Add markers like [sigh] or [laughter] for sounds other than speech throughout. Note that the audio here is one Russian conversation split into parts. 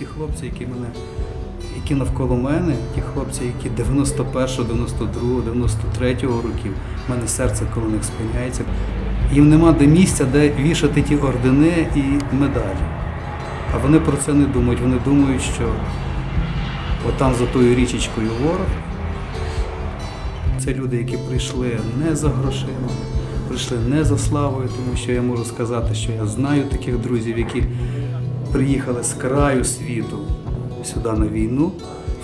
ті хлопці, які мене, які навколо мене, ті хлопці, які 91, 92, 93 років, в мене серце коло них спиняється. Їм нема де місця, де вішати ті ордени і медалі. А вони про це не думають. Вони думають, що отам за тою річечкою ворог. Це люди, які прийшли не за грошима, прийшли не за славою, тому що я можу сказати, що я знаю таких друзів, які приїхали з краю світу сюди на війну.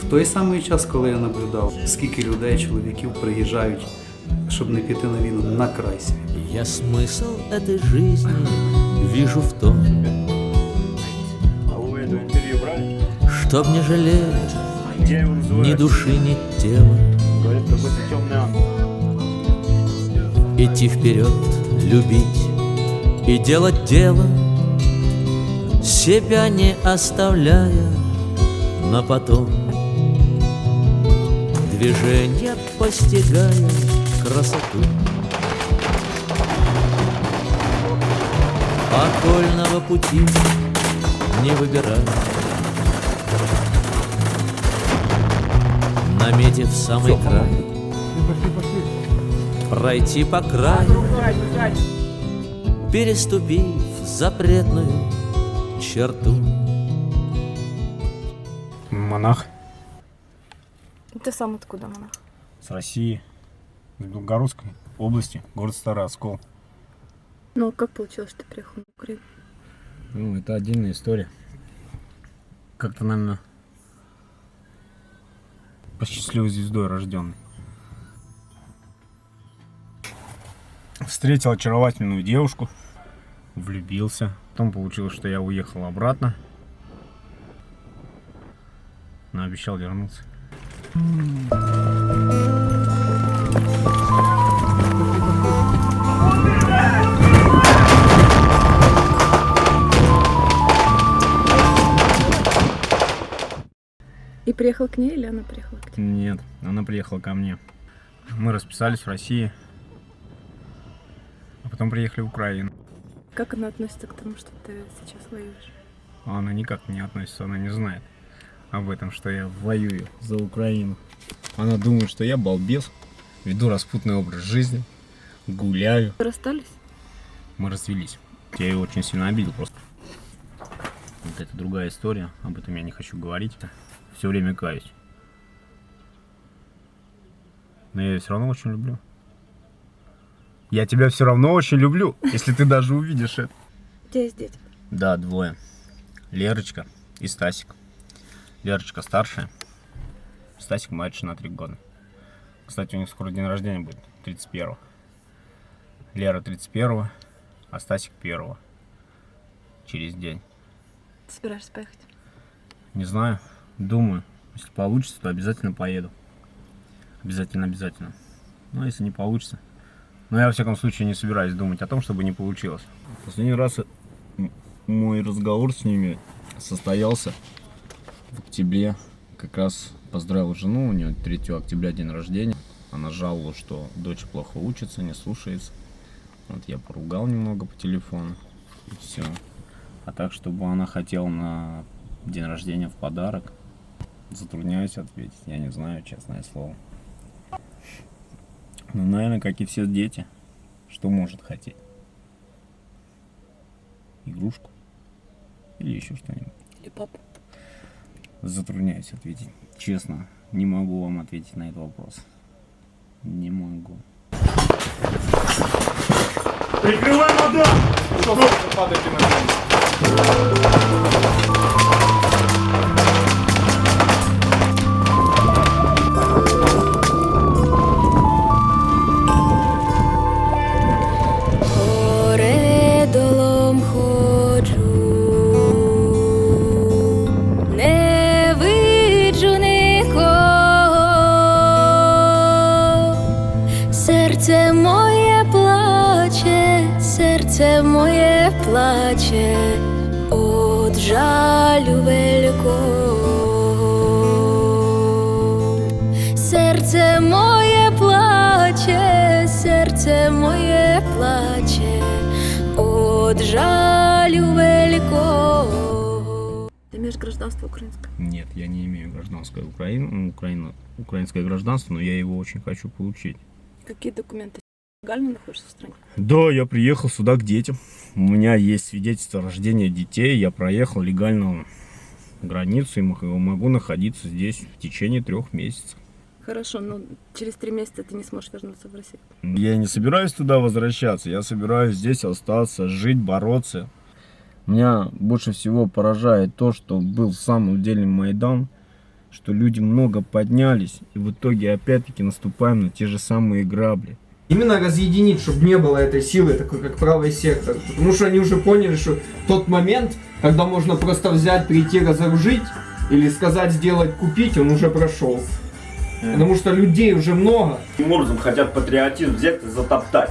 В той самий час, коли я наблюдав, скільки людей, чоловіків приїжджають, щоб не піти на війну на край світу. Я смысл этой жизни вижу в том, А вы это интервью брали? чтоб не жалеть Где его называют? ни души, ни тела, Говорят, какой-то темный ангел. идти вперед, любить и делать дело, себя не оставляя на потом. Движение постигая красоту. Окольного пути не выбирая. Наметив самый край. Пройти по краю. Переступив запретную черту Монах Ты сам откуда, монах? с России, с Белгородской области, город Старый Оскол. Ну, как получилось, что ты приехал на Украину? Ну, это отдельная история. Как-то, наверное, по счастливой звездой рожденный. Встретил очаровательную девушку, влюбился. Потом получилось, что я уехал обратно. Но обещал вернуться. И приехал к ней или она приехала к тебе? Нет, она приехала ко мне. Мы расписались в России. А потом приехали в Украину. Как она относится к тому, что ты сейчас воюешь? Она никак не относится, она не знает об этом, что я воюю за Украину. Она думает, что я балбес, веду распутный образ жизни, гуляю. Вы расстались? Мы развелись. Я ее очень сильно обидел просто. Вот это другая история, об этом я не хочу говорить. Все время каюсь. Но я ее все равно очень люблю. Я тебя все равно очень люблю, если ты даже увидишь это. Есть дети? Да, двое. Лерочка и Стасик. Лерочка старшая. Стасик младше на три года. Кстати, у них скоро день рождения будет, 31 Лера 31 а Стасик 1 Через день. Ты собираешься поехать? Не знаю, думаю. Если получится, то обязательно поеду. Обязательно, обязательно. Но если не получится. Но я, во всяком случае, не собираюсь думать о том, чтобы не получилось. Последний раз мой разговор с ними состоялся в октябре. Как раз поздравил жену, у нее 3 октября день рождения. Она жаловалась, что дочь плохо учится, не слушается. Вот я поругал немного по телефону. И все. А так, чтобы она хотела на день рождения в подарок, затрудняюсь ответить. Я не знаю, честное слово. Ну, наверное, как и все дети, что может хотеть? Игрушку? Или еще что-нибудь? Или папа? Затрудняюсь ответить. Честно, не могу вам ответить на этот вопрос. Не могу. Прикрывай мадам! Что вы падаете на землю? Гражданское Украина, Украина, украинское гражданство, но я его очень хочу получить. Какие документы? Легально находишься в стране? Да, я приехал сюда к детям. У меня есть свидетельство о рождении детей. Я проехал легально границу и мог- могу находиться здесь в течение трех месяцев. Хорошо, но через три месяца ты не сможешь вернуться в Россию. Я не собираюсь туда возвращаться, я собираюсь здесь остаться, жить, бороться. Меня больше всего поражает то, что был в самом деле Майдан, что люди много поднялись, и в итоге опять-таки наступаем на те же самые грабли. Именно разъединить, чтобы не было этой силы, такой как правый сектор. Потому что они уже поняли, что тот момент, когда можно просто взять, прийти, разоружить, или сказать, сделать, купить, он уже прошел. Потому что людей уже много. Таким образом хотят патриотизм взять и затоптать.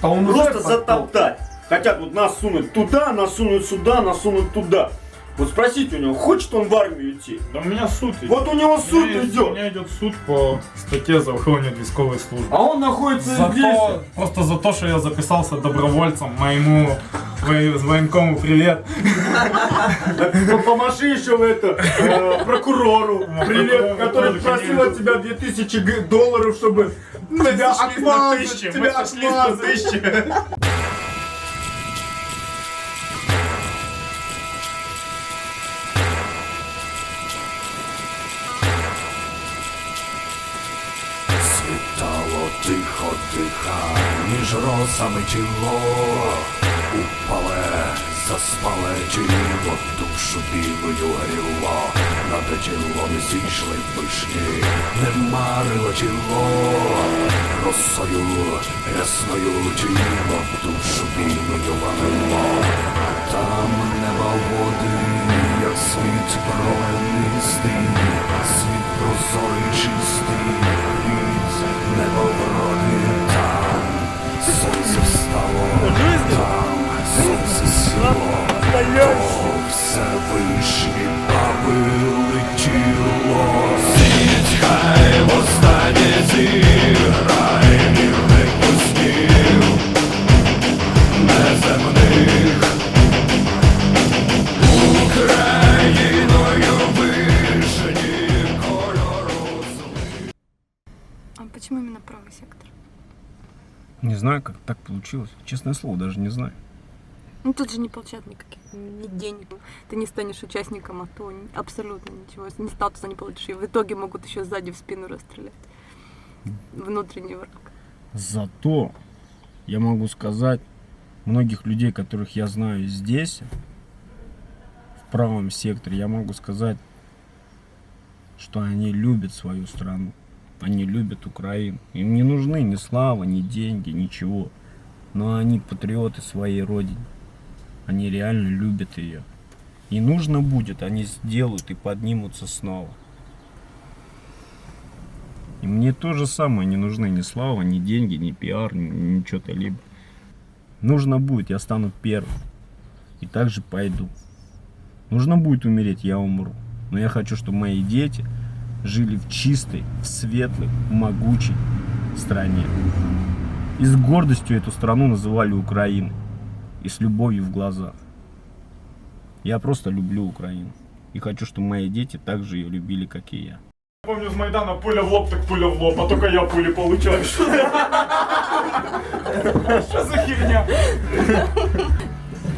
А он Просто затоптать. Хотят вот нас сунуть туда, нас сунуть сюда, нас сунуть туда. Вот спросите у него, хочет он в армию идти? Да у меня суд идет. Вот у него У меня суд есть- У идет. меня идет суд по статье за выполнение військовой службы. А он находится За здесь. то, просто за то, что я записался добровольцем моему воен- военкому привет. Помаши еще в это э, прокурору. Привет, который просил от тебя 2000 г- долларов, чтобы тебя отмазать, тебя отмазать. Диха, між росами тіло. Упале, заспале тіло, душу білою гріло, над тілом зійшли вишні, не марило тіло, росою ясною тіло, душу білою ванило, там неба води, як світ променистий, світ прозорий чистий, від неба все вишні баби летіло. Світ хай востаннє зіграє мірних піснів, неземних. Україною вишні кольору А почему именно правый сектор? Не знаю, как так получилось. Честное слово, даже не знаю. Ну тут же не получают никаких ни денег. Ты не станешь участником АТО, ни- абсолютно ничего. Ни статуса не получишь. И в итоге могут еще сзади в спину расстрелять. Внутренний враг. Зато я могу сказать, многих людей, которых я знаю здесь, в правом секторе, я могу сказать, что они любят свою страну. Они любят Украину. Им не нужны ни слава, ни деньги, ничего. Но они патриоты своей родины. Они реально любят ее. И нужно будет, они сделают и поднимутся снова. И мне то же самое не нужны ни слава, ни деньги, ни пиар, ни, что-то либо. Нужно будет, я стану первым. И также пойду. Нужно будет умереть, я умру. Но я хочу, чтобы мои дети жили в чистой, в светлой, могучей стране. И с гордостью эту страну называли Украиной И с любовью в глазах. Я просто люблю Украину. И хочу, чтобы мои дети также ее любили, как и я. Помню, с Майдана пуля в лоб, так пуля в лоб, а только я пули получаю. Что за херня?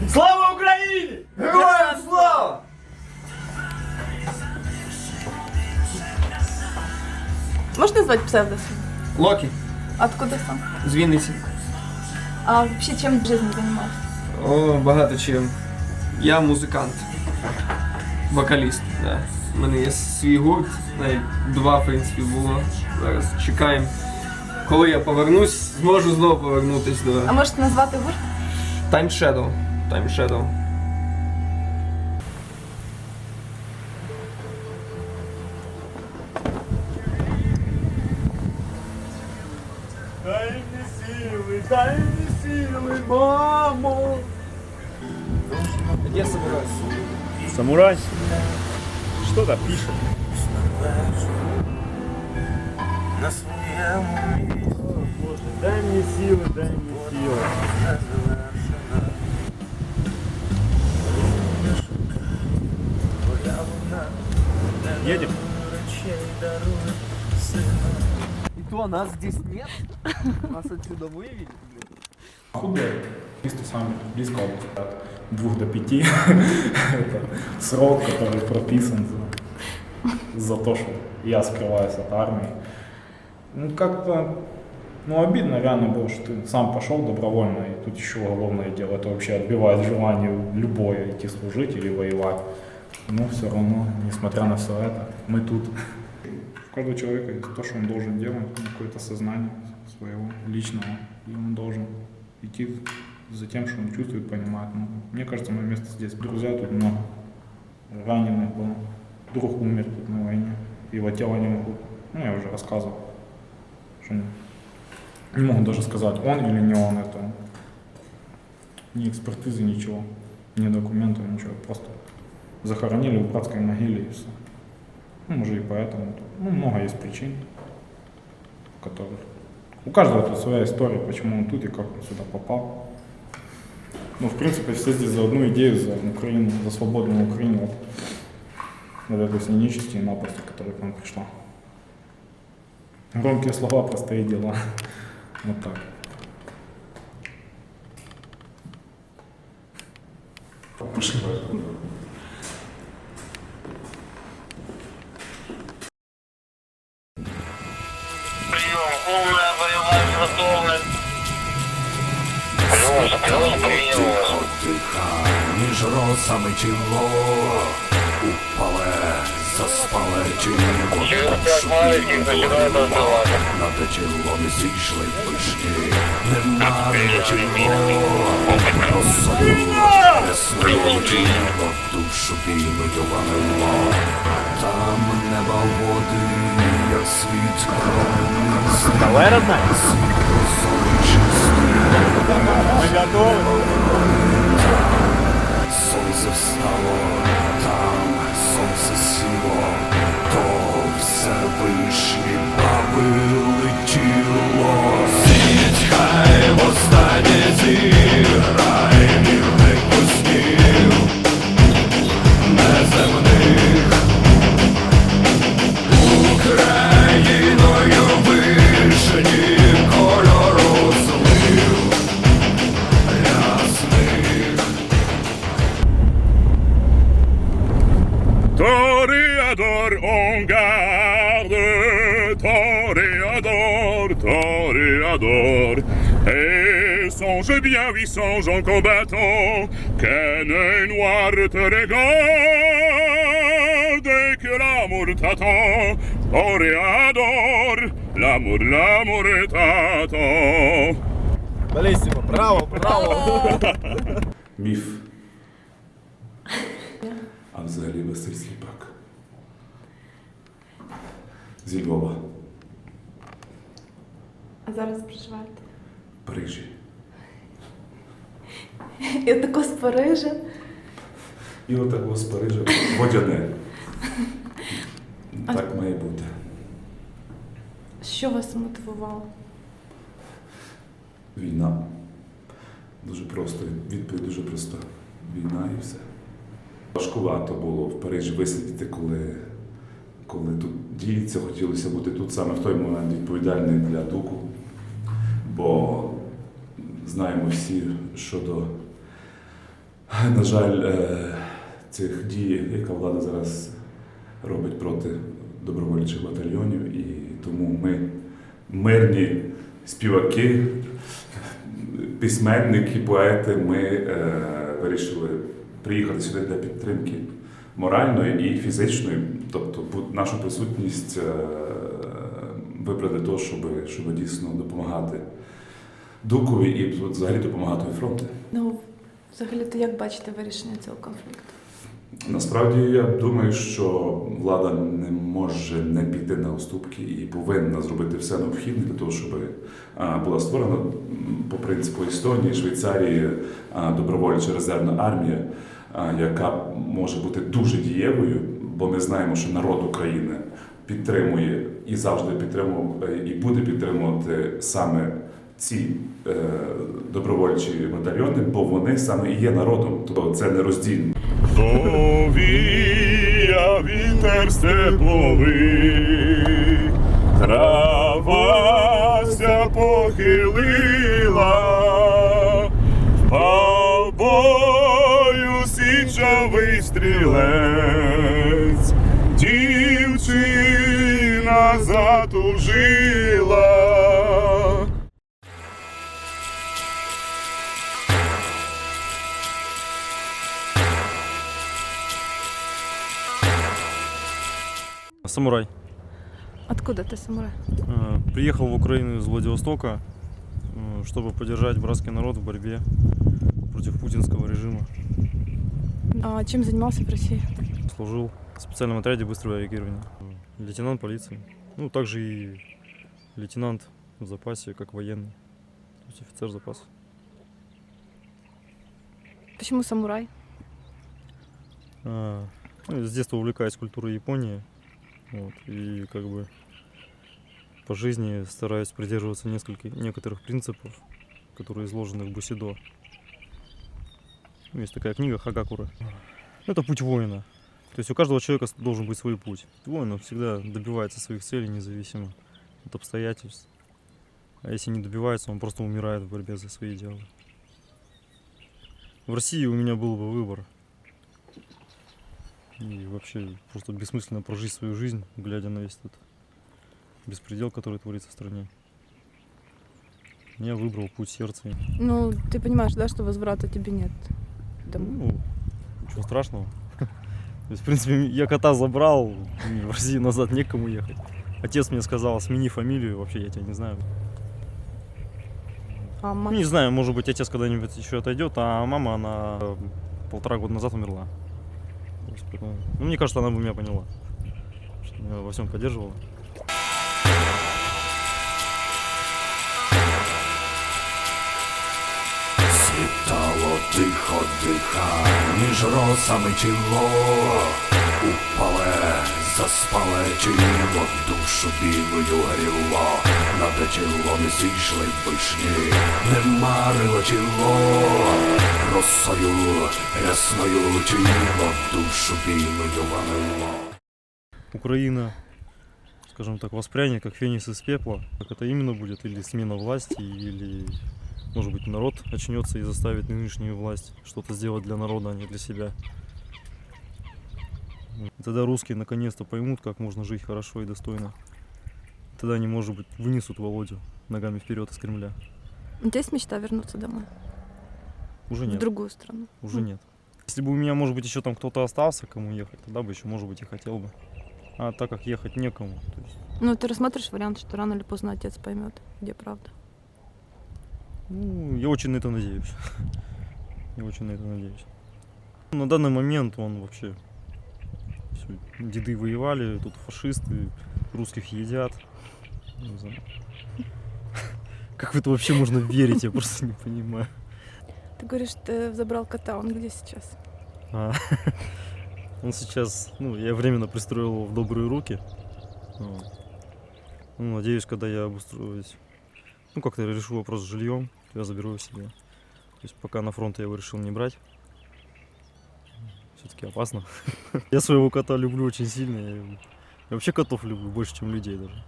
Слава Україні! Героям слава! Можешь назвать псевдо? Локи Откуда сам? з Вінниці. А вообще чем в жизни занимался? О, багато чим. Я музикант. Вокаліст, да. У мене є свій гурт, навіть два, в принципі, було. Зараз чекаємо. Коли я повернусь, зможу знову повернутися до А можете назвати гурт? Time Shadow. Time Shadow. Дай мне силы, дай мне силы, мамо! Я собираюсь. Самурай. Что-то пишет. Дай мне силы, дай мне силы. Едем? И то нас здесь нет? Нас отсюда вывели? Худой. Место сами близко от 2 до 5. [laughs] Это срок, который прописан за, за то, что я скрываюсь от армии. Ну, как-то, ну, обидно реально было, что ты сам пошел добровольно, и тут еще уголовное дело. Это вообще отбивает желание любое идти служить или воевать. Но все равно, несмотря на все это, мы тут. У каждого человека есть то, что он должен делать, ну, какое-то сознание своего личного, и он должен идти за тем, что он чувствует, понимает. Ну, мне кажется, мое место здесь. Друзья тут много. Раненых было. Друг умер тут на войне. Его тело не могут. Ну, я уже рассказывал. Что не, не могу даже сказать, он или не он это. Ни экспертизы, ничего. Ни документов, ничего. Просто захоронили в братской могиле и все. Ну, может и поэтому. Ну, много есть причин, которых... У каждого тут своя история, почему он тут и как он сюда попал. Ну, в принципе, все здесь за одну идею, за Украину, за свободную Украину. Вот этой нечисти и напасти, которая к нам пришла. Громкие слова, простые дела. [laughs] Вот так. Прием, Між росами тіло упале, заспале тіло Через пять маленьких начинает остывать. Над тілом зійшли вишні, немає тіло Розсолило, несло тіло, душу білою ванило Там неба води, як світ кровний Давай, родная. Світло зорі чисте, Мы готовы. Встало, там сонце сіло, то все вишні баби bien, oui, songe en combattant, qu'un œil noir te regarde et que l'amour t'attend. Toréador, l'amour, l'amour t'attend. Белиссимо, браво, браво. Міф. А взагалі Василь Сліпак. Зі Львова, А зараз проживаєте? в Парижі. [laughs] Я тако з Парижа. І отак з Парижа водяне. Так має бути. Що вас мотивувало? Війна. Дуже просто. Відповідь дуже проста. Війна і все. Важкувато було в Парижі висидіти, коли, коли тут діється, хотілося бути тут саме в той момент відповідальний для духу. Бо знаємо всі щодо, [laughs] на жаль, е, цих дій, яка влада зараз робить проти добровольчих батальйонів. І тому ми, мирні співаки, письменники, поети, ми е, вирішили приїхати сюди для підтримки моральної і фізичної, тобто нашу присутність е, вибрати то, щоб, щоб дійсно допомагати Дукові і взагалі допомагати фронту. Взагалі, то як бачите вирішення цього конфлікту? Насправді я думаю, що влада не може не піти на уступки і повинна зробити все необхідне для того, щоб була створена по принципу Естонії, Швейцарії добровольча резервна армія, яка може бути дуже дієвою, бо ми знаємо, що народ України підтримує і завжди підтримував і буде підтримувати саме ці е, добровольчі батальйони, бо вони саме і є народом. Тобто це не роздільно. Дові я вітер степовий, трава вся похилила, впав бою січовий стрілець, дівчина затужила. Самурай. Откуда ты самурай? Э, Приехал в Украину из Владивостока, э, чтобы поддержать братский народ в борьбе против путинского режима. А чем занимался в России? Служил в специальном отряде быстрого реагирования. Лейтенант полиции. Ну, также и лейтенант в запасе, как военный. То есть офицер запаса. Почему самурай? А, ну, с детства увлекаюсь культурой Японии. Вот, и как бы по жизни стараюсь придерживаться нескольких, некоторых принципов, которые изложены в Бусидо. Есть такая книга Хагакура. Это путь воина. То есть у каждого человека должен быть свой путь. Воин он всегда добивается своих целей независимо от обстоятельств. А если не добивается, он просто умирает в борьбе за свои идеалы. В России у меня был бы выбор. И вообще просто бессмысленно прожить свою жизнь, глядя на весь этот беспредел, который творится в стране. Я выбрал путь сердца. Ну, ты понимаешь, да, что возврата тебе нет домой? Ну, ничего страшного. То есть, в принципе, я кота забрал, в Россию назад некому ехать. Отец мне сказал, смени фамилию, вообще я тебя не знаю. А мать? не знаю, может быть, отец когда-нибудь еще отойдет, а мама, она э, полтора года назад умерла То есть, поэтому- ну, мне кажется, она бы меня поняла. Что меня во всем поддерживала. Світало тихо диха, між росами тіло упале, заспале тіло, душу білою гріло, над тілом зійшли вишні, не марило тіло, росою рясною тіло, душу білою ванило. Украина, скажем так, воспрянет как феникс из пепла. Как это именно будет? Или смена власти, или, может быть, народ очнется и заставит нынешнюю власть что-то сделать для народа, а не для себя. Тогда русские наконец-то поймут, как можно жить хорошо и достойно. Тогда они, может быть, вынесут Володю ногами вперед из Кремля. У тебя есть мечта вернуться домой? Уже В нет. другую страну? Уже нет. Если бы у меня, может быть, еще там кто-то остался, кому ехать, тогда бы еще, может быть, и хотел бы. А так как ехать некому, то есть Ну, ты рассматриваешь вариант, что рано или поздно отец поймет, где правда? Ну, я очень на это надеюсь. [laughs] Я очень на это надеюсь. На данный момент он вообще... всё, деды воевали, тут фашисты, русских едят. Не знаю. [laughs] Как в это вообще можно верить, я просто не понимаю. Ты говоришь, ты забрал кота, он где сейчас? А, [laughs] Он сейчас, ну, я временно пристроил его в добрые руки. Вот. Ну, надеюсь, когда я обустроюсь, ну, как-то решу вопрос с жильем, я заберу его себе. То есть пока на фронт я его решил не брать. Все-таки опасно. [laughs] Я своего кота люблю очень сильно. Я, вообще котов люблю больше, чем людей даже.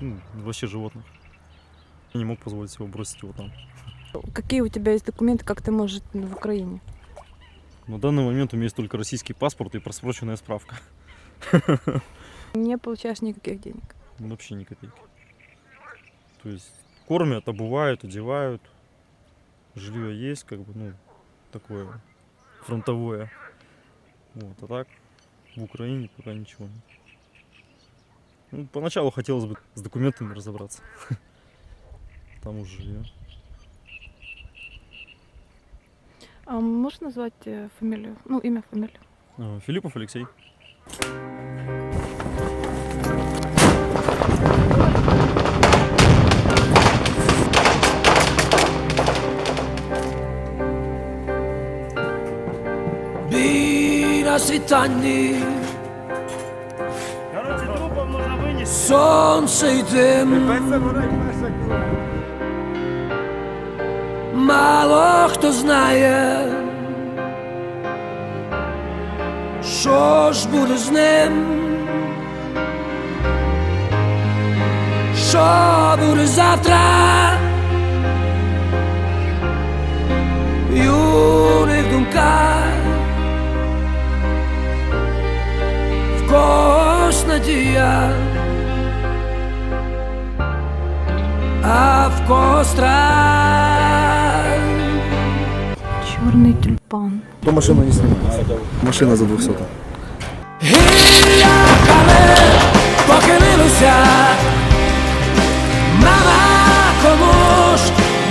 Ну, вообще животных. Я не мог позволить себе бросить его там. Какие у тебя есть документы, как ты можешь жить в Украине? На данный момент у меня есть только российский паспорт и просроченная справка. [laughs] Не получаешь никаких денег. Ну, Вообще ни копейки. То есть кормят, обувают, одевают. Жилье есть, как бы, ну, такое фронтовое. Вот, а так в Украине пока ничего нет. Ну, поначалу хотелось бы с документами разобраться. [laughs] Там уже жилье. А можешь назвать э, фамилию? Ну, имя, фамилию. А, Филиппов Алексей. Світанні Сонце й дим Мало хто знає Що ж буде з ним? Що буде завтра? Когось надія, а в когось страх. Черный тюльпан. То машину не снимай. Машина за 200. Гілляхами похилилися, мама кому ж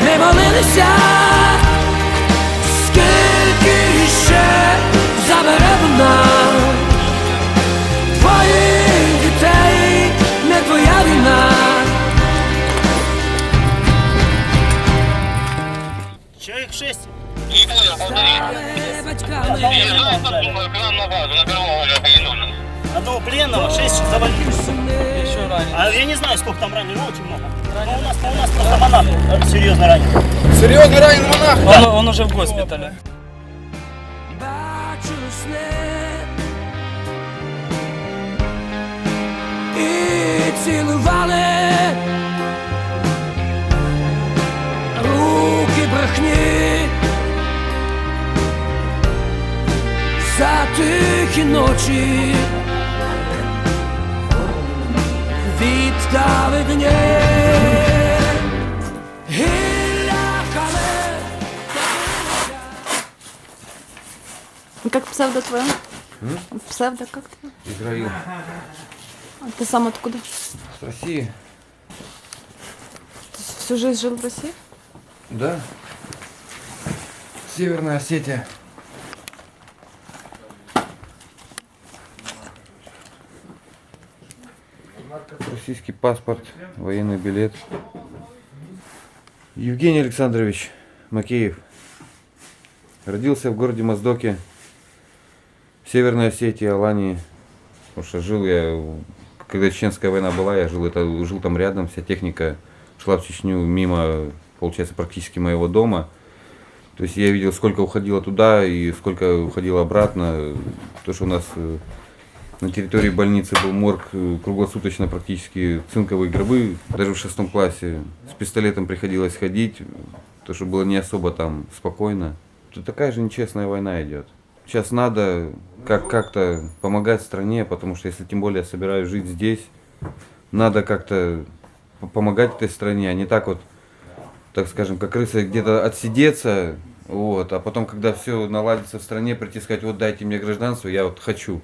не молилися, скільки ще забере вона уже не нужен. Одного пленного, шесть завалились. Еще ранее. А я не знаю, сколько там раненых, но очень много. Но у нас, у нас просто монах э, серьезно ранен. Серьезно ранен монах? Он, он уже в госпитале. і цілували руки брехні за тихі ночі віддали дні гілля кале Как псевдо твое? Псевдо как твое? Израил. А ты сам откуда? С России? Ты всю жизнь жил в России? Да. Северная Осетия. Российский паспорт, военный билет. Евгений Александрович Макеев. Родился в городе Моздоке, в Северной Осетии, Алании. Потому что жил я, когда Чеченская война была, я жил, это, жил там рядом, вся техника шла в Чечню мимо, получается, практически моего дома. То есть я видел, сколько уходило туда и сколько уходило обратно. То, что у нас э, на территории больницы был морг э, круглосуточно практически цинковые гробы, даже в шестом классе. С пистолетом приходилось ходить, то, что было не особо там спокойно. Тут такая же нечестная война идет. Сейчас надо как- как-то помогать стране, потому что если тем более я собираюсь жить здесь, надо как-то п- помогать этой стране, а не так вот, так скажем, как крыса где-то отсидеться, вот, а потом, когда все наладится в стране, прийти и сказать, вот дайте мне гражданство, я вот хочу.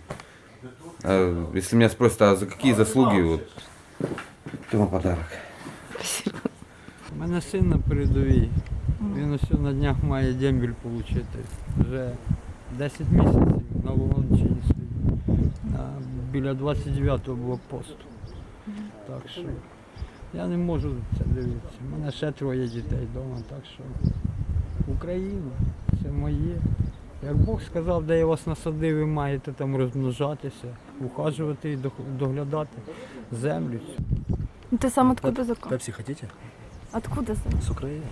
А если меня спросят, а за какие заслуги, вот, то вам подарок. У мене син на передовій. Він ось на днях має дембіль отримати. Вже 10 місяців на Волончині стоїть. Біля 29-го блокпосту. Так що я не можу це дивитися. У мене ще троє дітей вдома, так що Україна це моє. Як Бог сказав, де я вас насадив, ви маєте там розмножатися, ухажувати і доглядати землю. Ну, сам откуда закон? Пепси хотите? Откуда сам? С Украины.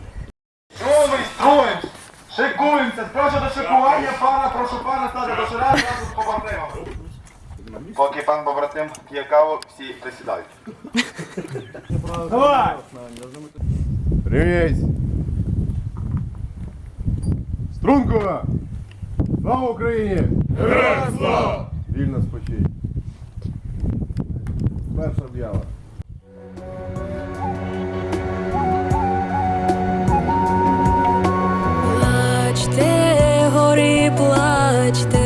Шикуємося, прошу до шикування, пана, прошу пана стати до шира разом з побратимом. Поки пан побратим п'є каву, всі присідають. Давай! Рівняйсь! Струнко! Слава Україні! Героям слава! Вільно спочинь. Перша об'ява. гори, плачте, плачте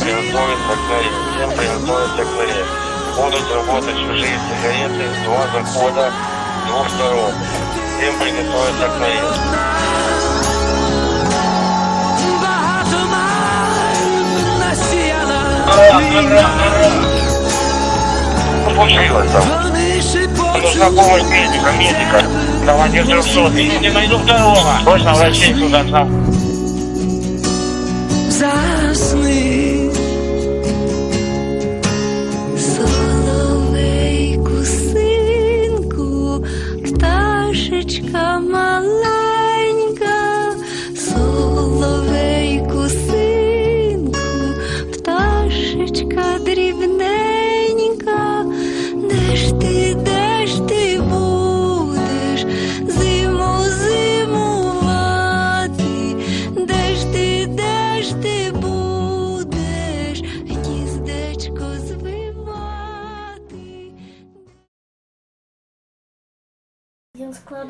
К норе. Всем приготовиться к норе. Будут работать чужие сигареты. Два захода двух сторон. Всем приготовиться к норе. Случилось там. Нужна помощь медика, медика. Командир 300. Не найду второго. Срочно врачей сюда к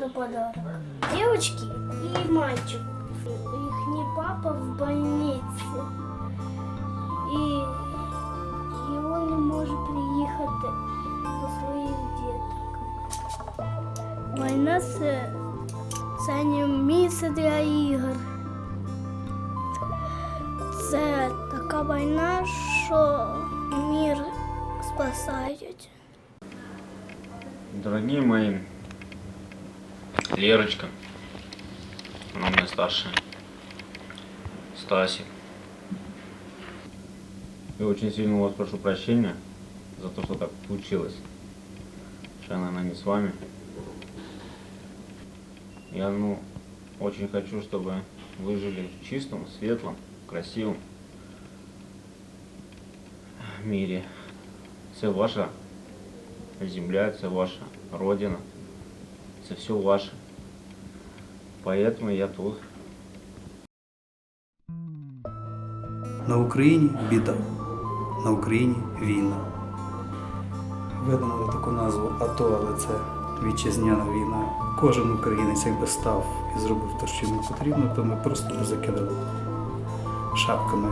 Я складу подарок. Девочке и мальчику. Их папа в больнице. И, и он не може приїхати до своїх діток. Війна це, це не місце для ігор. Це така війна, що мір спасають. Дорогие мои, Лерочка, она у меня старшая, Стасик. Я очень сильно у вас прошу прощения за то, что так получилось. Что она, не с вами. Я, ну, очень хочу, чтобы вы жили в чистом, светлом, красивом мире. Це ваша земля, це ваша родина, це все ваше. Поэтому я тут. На Україні біда, на Україні війна. Видумали таку назву АТО, але це вітчизняна війна. Кожен українець якби став і зробив те, що йому потрібно, то ми просто не закидали шапками